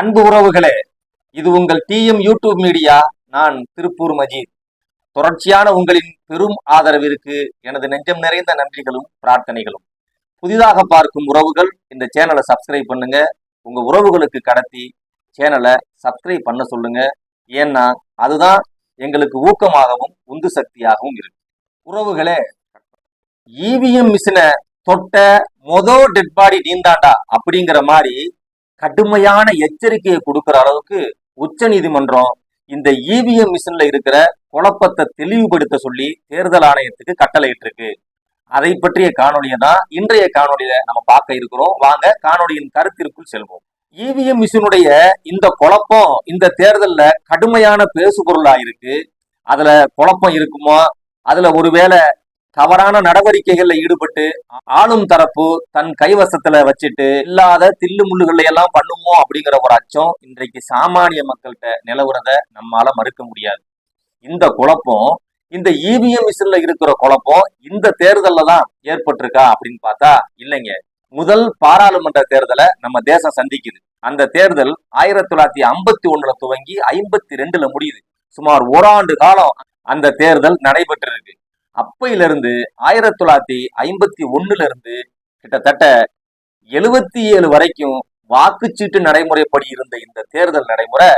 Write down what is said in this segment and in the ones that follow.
அன்பு உறவுகளே இது உங்கள் டிஎம் யூடியூப் மீடியா நான் திருப்பூர் மஜீத். தொடர்ச்சியான உங்களின் பெரும் ஆதரவிற்கு எனது நெஞ்சம் நிறைந்த நன்றிகளும் பிரார்த்தனைகளும். புதிதாக பார்க்கும் உறவுகள் இந்த சேனலை சப்ஸ்கிரைப் பண்ணுங்க. உங்க உறவுகளுக்கு கடத்தி சேனலை சப்ஸ்கிரைப் பண்ண சொல்லுங்க. ஏன்னா அதுதான் எங்களுக்கு ஊக்கமாகவும் உந்து சக்தியாகவும் இருக்கு. உறவுகளே இவிஎம் மிஷினை தொட்ட மொதல் டெட் பாடி நீந்தாண்டா அப்படிங்கிற மாதிரி கடுமையான எச்சரிக்கையை கொடுக்கிற அளவுக்கு உச்ச நீதிமன்றம் இந்த இவிஎம் மிஷின்ல இருக்கிற குழப்பத்தை தெளிவுபடுத்த சொல்லி தேர்தல் ஆணையத்துக்கு கட்டளையிட்டு இருக்கு அதை பற்றிய காணொலியை தான் இன்றைய காணொலியில நம்ம பார்க்க இருக்கிறோம். வாங்க காணொலியின் கருத்திற்குள் செல்வோம். இவிஎம் மிஷினுடைய இந்த குழப்பம் இந்த தேர்தல்ல கடுமையான பேசுபொருளா இருக்கு அதுல குழப்பம் இருக்குமா? அதுல ஒருவேளை தவறான நடவடிக்கைகள்ல ஈடுபட்டு ஆளும் தரப்பு தன் கைவசத்துல வச்சுட்டு இல்லாத தில்லு முள்ளுகளை எல்லாம் பண்ணுமோ அப்படிங்கிற ஒரு அச்சம் இன்றைக்கு சாமானிய மக்கள்கிட்ட நிலவுறத நம்மால மறுக்க முடியாது. இந்த குழப்பம் இந்த இவிஎம் மிஷின்ல இருக்கிற குழப்பம் இந்த தேர்தல்ல தான் ஏற்பட்டிருக்கா அப்படின்னு பார்த்தா இல்லைங்க. முதல் பாராளுமன்ற தேர்தலை நம்ம தேசம் சந்திக்குது. அந்த தேர்தல் ஆயிரத்தி தொள்ளாயிரத்தி ஐம்பத்தி ஒண்ணுல துவங்கி ஐம்பத்தி ரெண்டுல முடியுது. சுமார் ஓராண்டு காலம் அந்த தேர்தல் நடைபெற்றிருக்கு. அப்பையிலிருந்து ஆயிரத்தி தொள்ளாயிரத்தி ஐம்பத்தி ஒண்ணுல இருந்து கிட்டத்தட்ட எழுபத்தி ஏழு வரைக்கும் வாக்குச்சீட்டு நடைமுறைப்படி இருந்த இந்த தேர்தல் நடைமுறை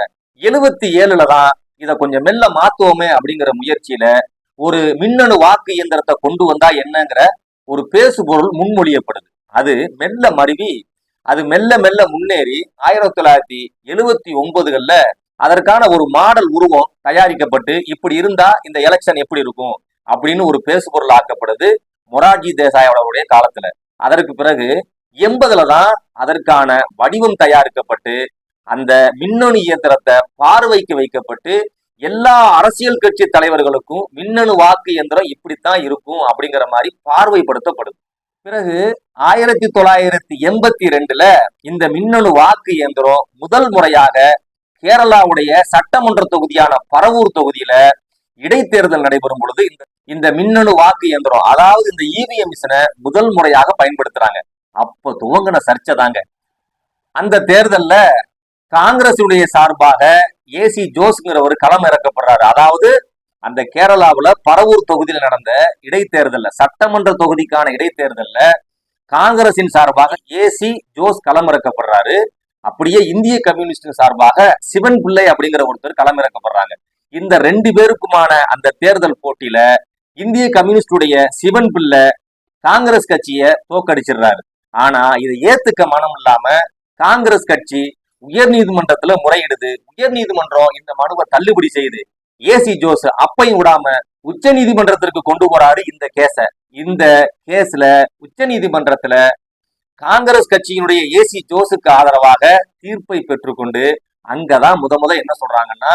எழுபத்தி ஏழுல தான் இதை கொஞ்சம் மெல்ல மாத்துவோமே அப்படிங்கிற முயற்சியில ஒரு மின்னணு வாக்கு இயந்திரத்தை கொண்டு வந்தா என்னங்கிற ஒரு பேசுபொருள் முன்மொழியப்படுது. அது மெல்ல மருவி அது மெல்ல மெல்ல முன்னேறி ஆயிரத்தி தொள்ளாயிரத்தி எழுபத்தி ஒன்பதுகள்ல அதற்கான ஒரு மாடல் உருவம் தயாரிக்கப்பட்டு இப்படி இருந்தா இந்த எலெக்ஷன் எப்படி இருக்கும்? அப்படின்னு ஒரு பேசுபொருள் ஆக்கப்படுது மொரார்ஜி தேசாயோடைய காலத்துல. அதற்கு பிறகு எண்பதுல தான் அதற்கான வடிவம் தயாரிக்கப்பட்டு அந்த மின்னணு இயந்திரத்தை பார்வைக்கு வைக்கப்பட்டு எல்லா அரசியல் கட்சி தலைவர்களுக்கும் மின்னணு வாக்கு இயந்திரம் இப்படித்தான் இருக்கும் அப்படிங்கிற மாதிரி பார்வைப்படுத்தப்படுது. பிறகு ஆயிரத்தி தொள்ளாயிரத்தி எண்பத்தி ரெண்டுல இந்த மின்னணு வாக்கு இயந்திரம் முதல் முறையாக கேரளாவுடைய சட்டமன்ற தொகுதியான பரவூர் தொகுதியில இடைத்தேர்தல் நடைபெறும் பொழுது இந்த இந்த மின்னணு வாக்கு இயந்திரம் அதாவது இந்த இவிஎம் மிஷினை முதல் முறையாக பயன்படுத்துறாங்க. அப்ப துவங்கின சர்ச்சை தாங்க. அந்த தேர்தல்ல காங்கிரசுடைய சார்பாக ஏசி ஜோஸ்ங்கிறவர் களம் இறக்கப்படுறாரு. அதாவது அந்த கேரளாவுல பரவூர் தொகுதியில நடந்த இடைத்தேர்தல்ல சட்டமன்ற தொகுதிக்கான இடைத்தேர்தல்ல காங்கிரசின் சார்பாக ஏசி ஜோஸ் களம் இறக்கப்படுறாரு. அப்படியே இந்திய கம்யூனிஸ்ட் சார்பாக சிவன் பிள்ளை அப்படிங்கிற ஒருத்தர் களம் இறக்கப்படுறாங்க. இந்த ரெண்டு பேருக்குமான அந்த தேர்தல் போட்டியில இந்திய கம்யூனிஸ்டுடைய சிவன் பிள்ளை காங்கிரஸ் கட்சியை தோக்கடிச்சிடுறாரு. ஆனா இதை ஏத்துக்க மனம் இல்லாம காங்கிரஸ் கட்சி உயர் நீதிமன்றத்துல முறையிடுது. உயர் நீதிமன்றம் இந்த மனுவை தள்ளுபடி செய்யுது. ஏசி ஜோஸ் அப்பையும் விடாம உச்ச நீதிமன்றத்திற்கு கொண்டு போறாரு இந்த கேஸ. இந்த கேஸ்ல உச்ச நீதிமன்றத்துல காங்கிரஸ் கட்சியினுடைய ஏசி ஜோஸுக்கு ஆதரவாக தீர்ப்பை பெற்றுக்கொண்டு அங்கதான் முத முத என்ன சொல்றாங்கன்னா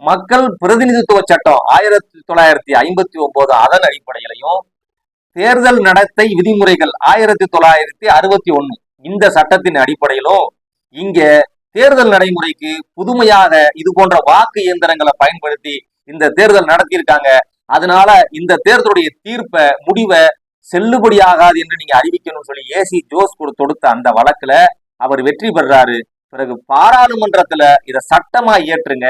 மக்கள் பிரதிநிதித்துவ சட்டம் ஆயிரத்தி தொள்ளாயிரத்தி ஐம்பத்தி ஒன்பது அதன் அடிப்படையிலையும் தேர்தல் நடத்தை விதிமுறைகள் ஆயிரத்தி தொள்ளாயிரத்தி அறுபத்தி ஒன்று இந்த சட்டத்தின் அடிப்படையிலும் இங்க தேர்தல் நடைமுறைக்கு புதுமையாக இது போன்ற வாக்கு இயந்திரங்களை பயன்படுத்தி இந்த தேர்தல் நடத்தியிருக்காங்க. அதனால இந்த தேர்தலுடைய தீர்ப்பை முடிவை செல்லுபடியாகாது என்று நீங்க அறிவிக்கணும்னு சொல்லி ஏசி ஜோஸ் கொடு தொடுத்த அந்த வழக்குல அவர் வெற்றி பெறாரு. பிறகு பாராளுமன்றத்துல இதை சட்டமா இயற்றுங்க.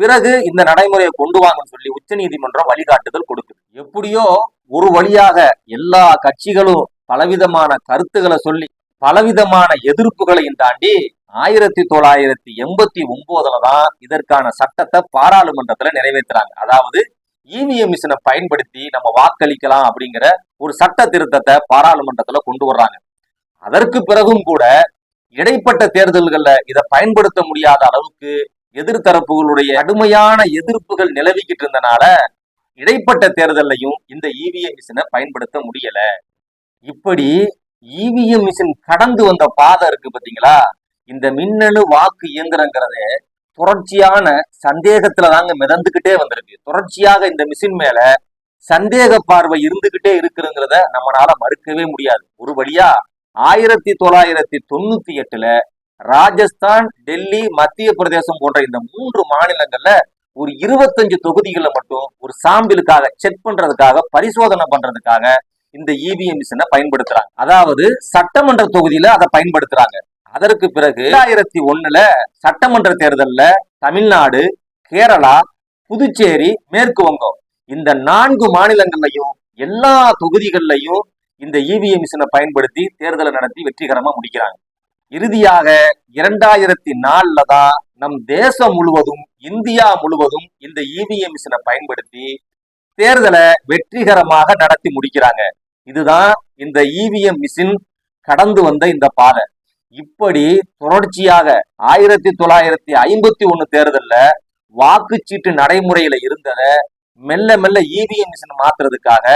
பிறகு இந்த நடைமுறையை கொண்டு வாங்கன்னு சொல்லி உச்ச நீதிமன்றம் வழிகாட்டுதல் கொடுக்குது. எப்படியோ ஒரு வழியாக எல்லா கட்சிகளும் பலவிதமான கருத்துக்களை சொல்லி பலவிதமான எதிர்ப்புகளையும் தாண்டி ஆயிரத்தி தொள்ளாயிரத்தி எண்பத்தி ஒன்பதுல தான் இதற்கான சட்டத்தை பாராளுமன்றத்துல நிறைவேற்றுறாங்க. அதாவது இவிஎம் மிஷினை பயன்படுத்தி நம்ம வாக்களிக்கலாம் அப்படிங்கிற ஒரு சட்ட திருத்தத்தை பாராளுமன்றத்துல கொண்டு வர்றாங்க. அதற்கு பிறகும் கூட இடைப்பட்ட தேர்தல்கள்ல இதை பயன்படுத்த முடியாத அளவுக்கு எதிர்த்தரப்புகளுடைய கடுமையான எதிர்ப்புகள் நிலவிக்கிட்டு இருந்தனால இடைப்பட்ட தேர்தலையும் இந்த இவிஎம் மிஷினை பயன்படுத்த முடியல. இப்படி இவிஎம் மிஷின் கடந்து வந்த பாதை இருக்கு பாத்தீங்களா? இந்த மின்னணு வாக்கு இயந்திரங்கிறத தொடர்ச்சியான சந்தேகத்துல தாங்க மிதந்துகிட்டே வந்திருக்கு. தொடர்ச்சியாக இந்த மிஷின் மேல சந்தேக பார்வை இருந்துகிட்டே இருக்குங்கிறத நம்மளால மறுக்கவே முடியாது. ஒரு வழியா ஆயிரத்தி தொள்ளாயிரத்தி தொண்ணூத்தி எட்டுல ராஜஸ்தான் டெல்லி மத்திய பிரதேசம் போன்ற இந்த மூன்று மாநிலங்கள்ல ஒரு இருபத்தஞ்சு தொகுதிகளில் மட்டும் ஒரு சாம்பிளுக்காக செக் பண்றதுக்காக பரிசோதனை பண்றதுக்காக இந்த இவிஎம் மிஷினை பயன்படுத்துறாங்க. அதாவது சட்டமன்ற தொகுதியில அதை பயன்படுத்துறாங்க. அதற்கு பிறகு ஆயிரத்தி ஒண்ணுல சட்டமன்ற தேர்தல்ல தமிழ்நாடு கேரளா புதுச்சேரி மேற்கு வங்கம் இந்த நான்கு மாநிலங்கள்லையும் எல்லா தொகுதிகள்லையும் இந்த இவிஎம் மிஷினை பயன்படுத்தி தேர்தலை நடத்தி வெற்றிகரமா முடிக்கிறாங்க. இறுதியாக இரண்டாயிரத்தி நாலுல தான் நம் தேசம் முழுவதும் இந்தியா முழுவதும் இந்த இவிஎம் மிஷினை பயன்படுத்தி தேர்தலை வெற்றிகரமாக நடத்தி முடிக்கிறாங்க. இதுதான் இந்த இவிஎம் மிஷின் கடந்து வந்த இந்த பாதை. இப்படி தொடர்ச்சியாக ஆயிரத்தி தொள்ளாயிரத்தி ஐம்பத்தி ஒண்ணு தேர்தல்ல வாக்குச்சீட்டு நடைமுறையில இருந்ததை மெல்ல மெல்ல இவிஎம் மிஷின் மாத்துறதுக்காக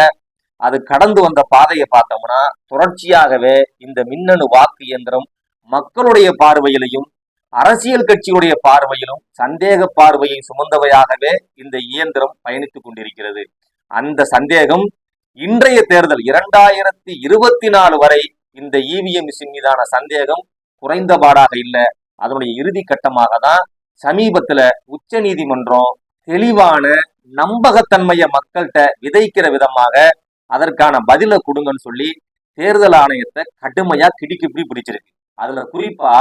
அது கடந்து வந்த பாதையை பார்த்தோம்னா தொடர்ச்சியாகவே இந்த மின்னணு வாக்கு இயந்திரம் மக்களுடைய பார்வையிலையும் அரசியல் கட்சியுடைய பார்வையிலும் சந்தேக பார்வையை சுமந்தவையாகவே இந்த இயந்திரம் பயணித்துக் கொண்டிருக்கிறது. அந்த சந்தேகம் இன்றைய தேர்தல் இரண்டாயிரத்தி இருபத்தி நாலு வரை இந்த இவிஎம் மிஷின் மீதான சந்தேகம் குறைந்தபாடாக இல்லை. அதனுடைய இறுதி கட்டமாக தான் சமீபத்துல உச்ச நீதிமன்றம் தெளிவான நம்பகத்தன்மையை மக்கள்கிட்ட விதைக்கிற விதமாக அதற்கான பதிலை கொடுங்கன்னு சொல்லி தேர்தல் ஆணையத்தை கடுமையா கிடுக்கிப்பிடி பிடிச்சிருக்கு. அதுல குறிப்பா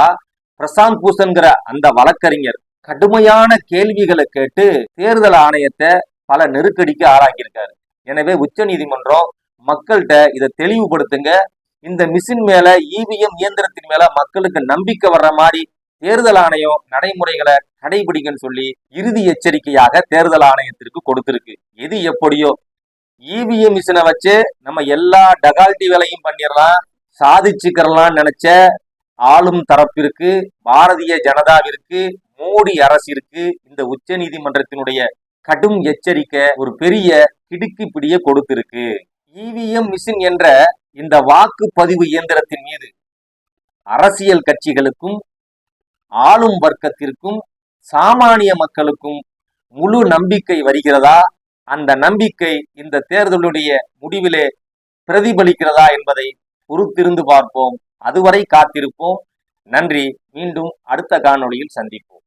பிரசாந்த் பூஷன்கிற அந்த வழக்கறிஞர் கடுமையான கேள்விகளை கேட்டு தேர்தல் ஆணையத்தை பல நெருக்கடிக்கு ஆளாக்கியிருக்காரு. எனவே உச்ச நீதிமன்றம் மக்கள்கிட்ட இதை தெளிவுபடுத்துங்க. இந்த மிஷின் மேல இவிஎம் இயந்திரத்தின் மேல மக்களுக்கு நம்பிக்கை வர்ற மாதிரி தேர்தல் ஆணையம் நடைமுறைகளை கடைபிடிக்கன்னு சொல்லி இறுதி எச்சரிக்கையாக தேர்தல் ஆணையத்திற்கு கொடுத்திருக்கு. எது எப்படியோ? இவிஎம் மிஷினை வச்சு நம்ம எல்லா டகால்டி வேலையும் பண்ணிடலாம் சாதிச்சுக்கிறலாம் நினைச்ச ஆளும் தரப்பிற்கு பாரதிய ஜனதாவிற்கு மோடி அரசிற்கு இந்த உச்ச நீதிமன்றத்தினுடைய கடும் எச்சரிக்கை ஒரு பெரிய கிடுக்கி பிடிய கொடுத்திருக்கு. இவிஎம் மிஷின் என்ற இந்த வாக்குப்பதிவு இயந்திரத்தின் மீது அரசியல் கட்சிகளுக்கும் ஆளும் வர்க்கத்திற்கும் சாமானிய மக்களுக்கும் முழு நம்பிக்கை வருகிறதா? அந்த நம்பிக்கை இந்த தேர்தலுடைய முடிவிலே பிரதிபலிக்கிறதா என்பதை பொறுத்திருந்து பார்ப்போம். அதுவரை காத்திருப்போம். நன்றி. மீண்டும் அடுத்த காணொளியில் சந்திப்போம்.